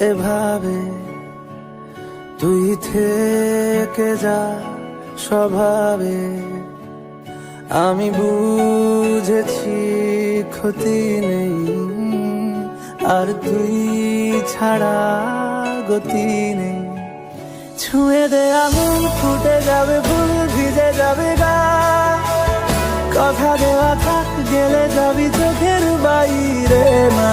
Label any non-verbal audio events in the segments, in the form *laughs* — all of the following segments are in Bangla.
এভাবে তুই থেকে যা স্বভাবে। আমি বুঝেছি ক্ষতি নেই, আর তুই ছাড়া গতি নেই। ছুঁয়ে দে আঙুল ফুটে যাবে ফুল, ভিজে যাবে গা। কথা দেওয়া থাক, গেলে যাবি চোখের বাইরে না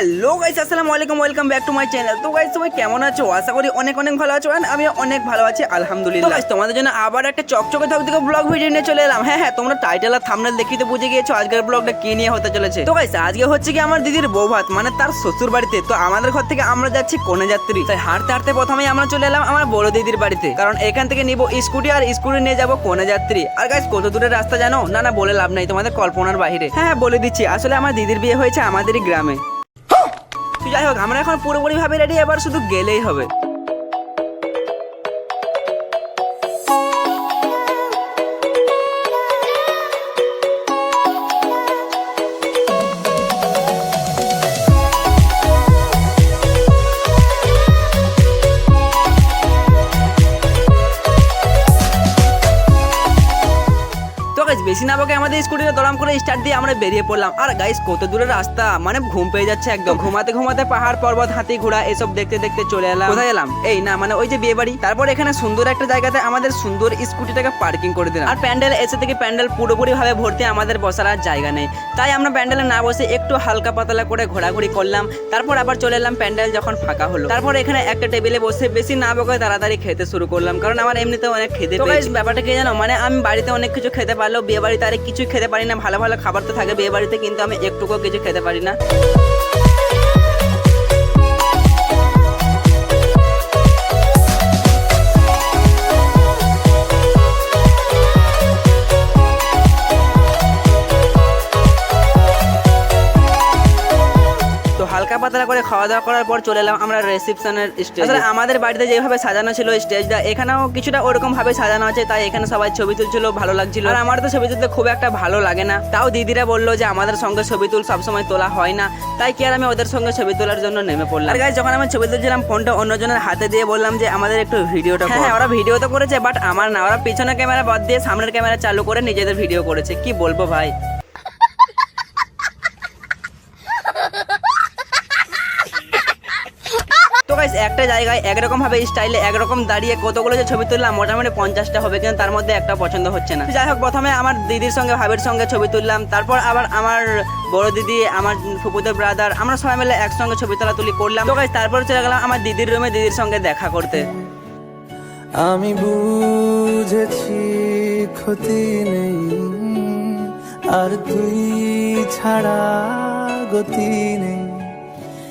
হ্যালো গাইস, আসসালামু আলাইকুম, welcome back to my channel. তো গাইস তুমি কেমন আছো? আশা করি অনেক অনেক ভালো আছো and আমি অনেক ভালো আছি, আলহামদুলিল্লাহ। গাইস, তোমাদের জন্য আবার একটা চকচকে ধকধকে ব্লগ ভিডিও নিয়ে চলে এলাম। হ্যাঁ হ্যাঁ তোমরা টাইটেল আর থাম্বনেল দেখি তো বুঝে গিয়েছো আজকের ব্লগটা কি নিয়ে হতে চলেছে। তো গাইস, আজকে হচ্ছে কি আমার দিদির বৌভাত মানে তার শ্বশুর বাড়িতে। তো আমাদের ঘর থেকে আমরা যাচ্ছি কোনে যাত্রী। তাই হাঁটতে হাঁটতে প্রথমেই আমরা চলে এলাম আমার বড় দিদির বাড়িতে। কারণ এখান থেকে নিব স্কুটি আর স্কুটি নিয়ে যাব কোনে যাত্রী। আর গাইস, কত দূরের রাস্তা জানো? না না, বলে লাভ নাই তোমাদের কল্পনার বাইরে হ্যাঁ হ্যাঁ বলে দিচ্ছি। আসলে আমার দিদির বিয়ে হয়েছে আমাদেরই গ্রামে। তো যাই হোক আমরা এখন পুরোপুরিভাবে রেডি এবার শুধু গেলেই হবে। তো গাইস বেশি না বকে আমাদের স্কুটিটা দড়াম করে স্টার্ট দিয়ে আমরা বেরিয়ে পড়লাম। আর গাইস কত দূরের রাস্তা? মানে ঘুম পেয়ে যাচ্ছে একদম। ঘুমাতে ঘুমাতে পাহাড় পর্বত হাতি ঘোড়া এসব দেখতে দেখতে চলে এলাম। কোথায় এলাম? এই না মানে ওই যে বিয়ে বাড়ি। তারপর এখানে সুন্দর একটা জায়গাতে আমাদের সুন্দর স্কুটিটাকে পার্কিং করে দিলাম। আর প্যান্ডেল এসে থেকে প্যান্ডেল পুরোপুরি ভাবে ভর্তি আমাদের বসার আর জায়গা নেই। তাই আমরা প্যান্ডেলে না বসে একটু হালকা পাতলা করে ঘোরাঘুরি করলাম। তারপর আবার চলে এলাম প্যান্ডেল যখন ফাঁকা হলো। তারপর এখানে একটা টেবিলে বসে বেশি না বকে তাড়াতাড়ি খেতে শুরু করলাম। কারণ আমার এমনিতে অনেক খেতে ব্যাপারটা কি জানো? মানে আমি বাড়িতে অনেক কিছু খেতে পারলেও বিয়ে বাড়িতে আরে কিছুই খেতে পারি না, ভালো ভালো খাবার তো থাকে বিয়ে বাড়িতে কিন্তু আমি একটুকুও কিছু খেতে পারি না। হালকা খাওয়া দাওয়া করার পর চলে এলাম আমরা রিসেপশনের স্টেজ আসলে আমাদের বাড়িতে যেভাবে সাজানো ছিল স্টেজটা এখানেও কিছুটা ওরকম ভাবে সাজানো আছে তাই এখানে সবাই ছবি তুলছিল ভালো লাগছিল। আর আমার তো ছবি তুলতে খুব একটা ভালো লাগে না। তাও দিদিরা বলল যে আমাদের সঙ্গে ছবি তুল সবসময় তোলা হয় না। তাই কি আর আমি ওদের সঙ্গে ছবি তোলার জন্য নেমে পড়লাম। আর যখন আমি ছবি তুলছিলাম ফোনটা অন্যজনের হাতে দিয়ে বললাম যে আমাদের একটু ভিডিওটা হ্যাঁ হ্যাঁ, ওরা ভিডিও তো করেছে বাট আমার না ওরা পিছনে ক্যামেরা বাদ দিয়ে সামনের ক্যামেরা চালু করে নিজেদের ভিডিও করেছে। কি বলব ভাই তো গাইস একটা জায়গায় একরকম ভাবে স্টাইলে একরকম দাঁড়িয়ে কতগুলো যে ছবি তুললাম, মোটামুটি পঞ্চাশটা হবে, কিন্তু তার মধ্যে একটা পছন্দ হচ্ছে না। যাই হোক, প্রথমে আমার দিদির সঙ্গে, ভাবের সঙ্গে ছবি তুললাম, তারপর আবার আমার বড় দিদি, আমার ফুপুদের ব্রাদার আমরা সবাই মিলে একসঙ্গে ছবি তোলা তুলি করলাম। তো তারপর চলে গেলাম আমার দিদির রুমে দিদির সঙ্গে দেখা করতে। আমি বুঝেছি ক্ষতি নেই, আর তুই ছাড়া গতি নেই।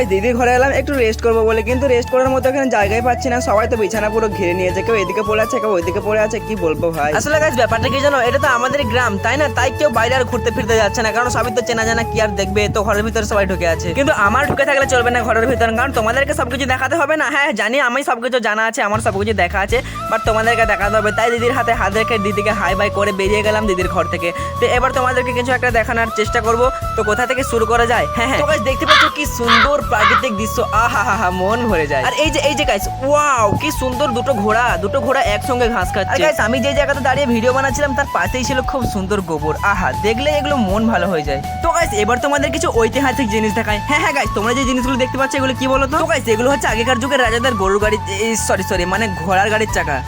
গাইস দিদির ঘরে এলাম একটু রেস্ট করব বলে। কিন্তু রেস্ট করার মতো এখানে জায়গায় পাচ্ছি না। সবাই তো বিছানা পুরো ঘিরে নিয়েছে। কেউ এদিকে পড়ে আছে কেউ ওইদিকে পড়ে আছে কি বলব ভাই? আসলে গাইস ব্যাপারটা কি জানো? এটা তো আমাদের গ্রাম তাই না? তাই কেউ বাইরে আর ঘুরতে ফিরতে যাচ্ছে না কারণ সবই তো চেনা জানা কি আর দেখবে তো ঘরের ভিতরে সবাই ঢুকে আছে। কিন্তু আমার ঢুকে থাকলে চলবে না ঘরের ভিতরে কারণ তোমাদেরকে সবকিছু দেখাতে হবে না। হ্যাঁ জানি আমি সবকিছু জানা আছে আমার সবকিছু দেখা আছে। বাট তোমাদেরকে দেখাতে হবে তাই দিদির হাতে হাত রেখে দিদিকে হাই বাই করে বেরিয়ে গেলাম দিদির ঘর থেকে। তো এবার তোমাদেরকে কিছু একটা দেখানোর চেষ্টা করব। তো কোথা থেকে শুরু করা যায়? হ্যাঁ হ্যাঁ। তো guys, দেখতে পাচ্ছ কি সুন্দর প্রাকৃতিক দৃশ্য। আহা হা হা মন ভরে যায়। আর এই যে এই যে গাইস ওয়াও কি সুন্দর দুটো ঘোড়া দুটো ঘোড়া একসঙ্গে ঘাস খাচ্ছে। আর গাইস আমি যে জায়গাতে দাঁড়িয়ে ভিডিও বানাচ্ছিলাম তার পাশেই ছিল খুব সুন্দর গোবর। আহা দেখলে এগুলো মন ভালো হয়ে যায়। তো গাইস এবার তোমাদের কিছু ঐতিহাসিক জিনিস দেখায় হ্যাঁ হ্যাঁ গাইস তোমরা যে জিনিসগুলো দেখতে পাচ্ছ এগুলো কি বলো তো গাইস এগুলো হচ্ছে আগেকার যুগের রাজাদের গরুর গাড়ি সরি সরি মানে ঘোড়ার গাড়ির চাকা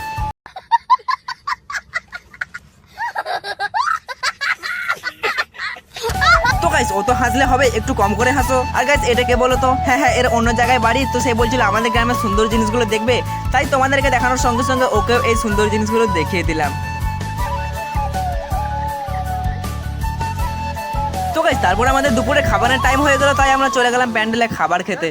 তো গাইস ও তো হাসলে হবে, একটু কম করে হাসো। আর গাইস এটা কে বলো তো হ্যাঁ হ্যাঁ এর অন্য জায়গায় বাড়ি, তো সে বলছিল আমাদের গ্রামের সুন্দর জিনিসগুলো দেখবে। তাই তোমাদেরকে দেখানোর সঙ্গে সঙ্গে ওকেও এই সুন্দর জিনিসগুলো দেখিয়ে দিলাম। তো গাইস তারপর আমাদের দুপুরে খাবারের টাইম হয়ে গেল, তাই আমরা চলে গেলাম প্যান্ডেলে খাবার খেতে।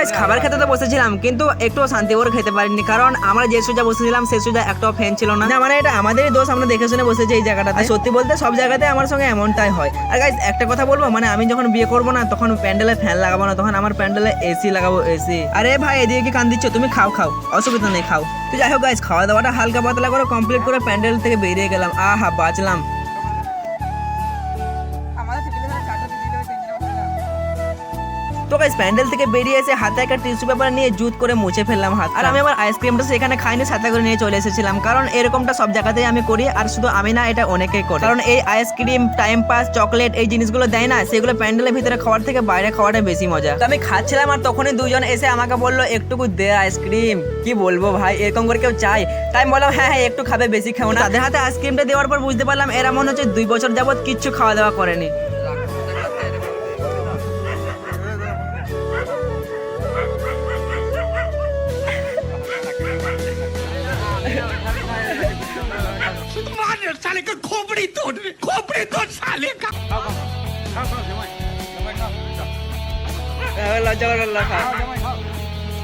তো গাইস খাবার খেতে তো বসেছিলাম, কিন্তু একটু শান্তি করে খেতে পারিনি। কারণ আমরা যে সোজা বসেছিলাম, সে সোজা একটাও ফ্যান ছিল না। মানে এটা আমাদেরই দোষ, আমরা দেখে শুনে বসেছি এই জায়গাটাতে। আর সত্যি বলতে, সব জায়গাতে আমার সঙ্গে এমনটাই হয়। আর গাইস একটা কথা বলব মানে আমি যখন বিয়ে করব না, তখন প্যান্ডেলে ফ্যান লাগাবো না, তখন আমার প্যান্ডেলে এসি লাগাবো এসি আরে ভাই, এদিকে কি কান দিচ্ছ তুমি খাও খাও। অসুবিধা নেই, খাও। তো যাই হোক গাইস খাওয়া দাওয়াটা হালকা পাতলা করে কমপ্লিট করে প্যান্ডেল থেকে বেরিয়ে গেলাম। আহা, বাঁচলাম। তো গাইস প্যান্ডেল থেকে বেরিয়ে এসে হাতে একটা টিস্যু পেপার নিয়ে জুত করে মুছে ফেললাম হাত আর আমি আবার আইসক্রিমটা সেখানে খাইনি, সাথে করে নিয়ে চলে এসেছিলাম। কারণ এরকমটা সব জায়গাতেই আমি করি, আর শুধু আমি না, এটা অনেকেই করে। কারণ এই আইসক্রিম টাইম পাস চকলেট এই জিনিসগুলো দেয় না, সেগুলো প্যান্ডেলের ভিতরে খাওয়ার থেকে বাইরে খাওয়াটা বেশি মজা। তো আমি খাচ্ছিলাম, আর তখনই দুজন এসে আমাকে বলল, একটুকু দে আইসক্রিম কি বলব ভাই, এরকম করে কেউ চাই তাই বললাম হ্যাঁ হ্যাঁ একটু খাবে, বেশি খাও না। তাদের হাতে আইসক্রিমটা দেওয়ার পর বুঝতে পারলাম, এরা মনে হচ্ছে দুই বছর যাবত কিচ্ছু খাওয়া দাওয়া করেনি। সালেকা হ্যাঁ,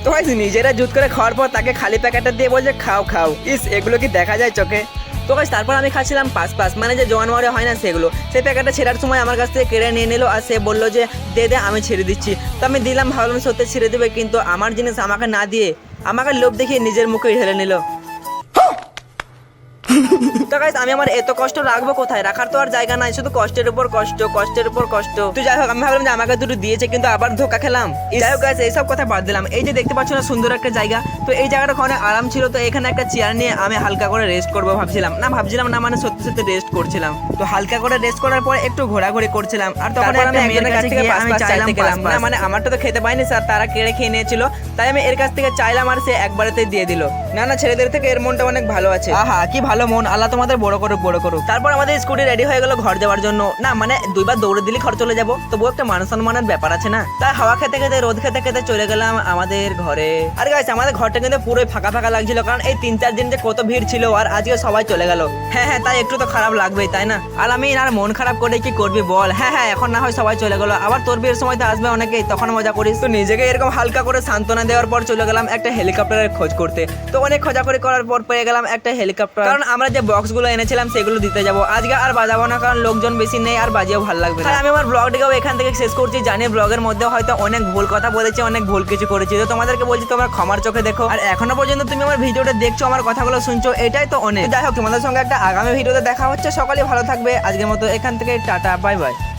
তো হয় নিজেরা জুত করে খাওয়ার পর তাকে খালি প্যাকেটটা দিয়ে বলছে খাও খাও। ইস এগুলো কি দেখা যায় চোখে? তো কাজ তারপর আমি খাচ্ছিলাম পাস পাস মানে যে জোয়ান মারে হয় না সেগুলো। সেই প্যাকেটটা ছেড়ার সময় আমার কাছ থেকে কেড়ে নিয়ে নিলো আর সে বলল যে দে দে আমি ছেড়ে দিচ্ছি। তো আমি দিলাম ভাবলাম সত্যি ছেড়ে দেবে কিন্তু আমার জিনিস আমাকে না দিয়ে আমাকে লোভ দেখিয়ে নিজের মুখে ঢেলে নিল। *laughs* তো গাইস আমি আমার এত কষ্ট রাখব কোথায়? রাখার তো আর জায়গা নাই শুধু কষ্টের উপর কষ্ট কষ্টের উপর কষ্ট। তো যাই হোক আমি ভাবলাম যে আমাকে দুটো দিয়েছে কিন্তু আবার ধোকা খেলাম। যাই হোক গাইস এইসব কথা বাদ দিলাম। এই যে দেখতে পাচ্ছ না সুন্দর একটা জায়গা। তো এই জায়গাটা অনেক আরাম ছিল তো এখানে একটা চেয়ার নিয়ে আমি হালকা করে রেস্ট করব ভাবছিলাম। না ভাবছিলাম না মানে সত্যি সত্যি রেস্ট করছিলাম। তো হালকা করে রেস্ট করার পর একটু ঘোরাঘুরি করছিলাম। আর তখন আমি একজনের কাছ থেকে আমি চাইলাম গেলাম না মানে আমারটা তো খেতে পাইনি স্যার তারা কেড়ে খেয়ে নিয়েছিল। তাই আমি এর কাছ থেকে চাইলাম আর সে একবারেতে দিয়ে দিল। না না ছেলেদের থেকে এর মনটা অনেক ভালো আছে। আহা কি ভালো মন আল্লাহ তোমাদের বড় করুক বড় করুক। তারপর আমাদের স্কুটি রেডি হয়ে গেল ঘর যাওয়ার জন্য। না মানে দুইবার দৌড়ে দিলে ঘর চলে যাব। তবুও একটা মান সম্মানের ব্যাপার আছে না? তাই হাওয়া খেতে খেতে, রোদ খেতে খেতে চলে গেলাম আমাদের ঘরে। আর গাইস আমাদের ঘরটা কিন্তু পুরোই ফাঁকা ফাঁকা লাগছিল, কারণ এই তিন চার দিন যে কত ভিড় ছিল, আর আজকে সবাই চলে গেল। হ্যাঁ হ্যাঁ তাই একটু তো খারাপ লাগবেই, তাই না? আর আমি আর মন খারাপ করে কি করবি বল? হ্যাঁ হ্যাঁ এখন না হয় সবাই চলে গেলো। আবার তোর বিয়ের সময় তো আসবে অনেকেই, তখন মজা করিস। তো নিজেকে এরকম হালকা করে সান্ত্বনা দেওয়ার পর চলে গেলাম একটা হেলিকপ্টারের খোঁজ করতে। তো অনেক খোঁজাখুঁজি করার পর পেয়ে গেলাম একটা হেলিকপ্টার কারণ আমরা যে বক্সগুলো এনেছিলাম, সেগুলো দিতে যাব। আজকে আর বাজাবো না, কারণ লোকজন বেশি নেই, আর বাজিয়েও ভালো লাগবে তাহলে আমি আমার ব্লগটিকেও এখান থেকে শেষ করছি, জানি ব্লগের মধ্যে হয়তো অনেক ভুল কথা বলেছি, অনেক ভুল কিছু করেছি। তো তোমাদেরকে বলছি, তোমার ক্ষমার চোখে দেখো। আর এখনও পর্যন্ত তুমি আমার ভিডিওটা দেখছ, আমার কথাগুলো শুনছো, এটাই তো অনেক। যাই হোক, তোমাদের সঙ্গে একটা আগামী ভিডিওতে দেখা হচ্ছে। সকালে ভালো থাকবে। আজকের মতো এখান থেকে টাটা, বাই বাই।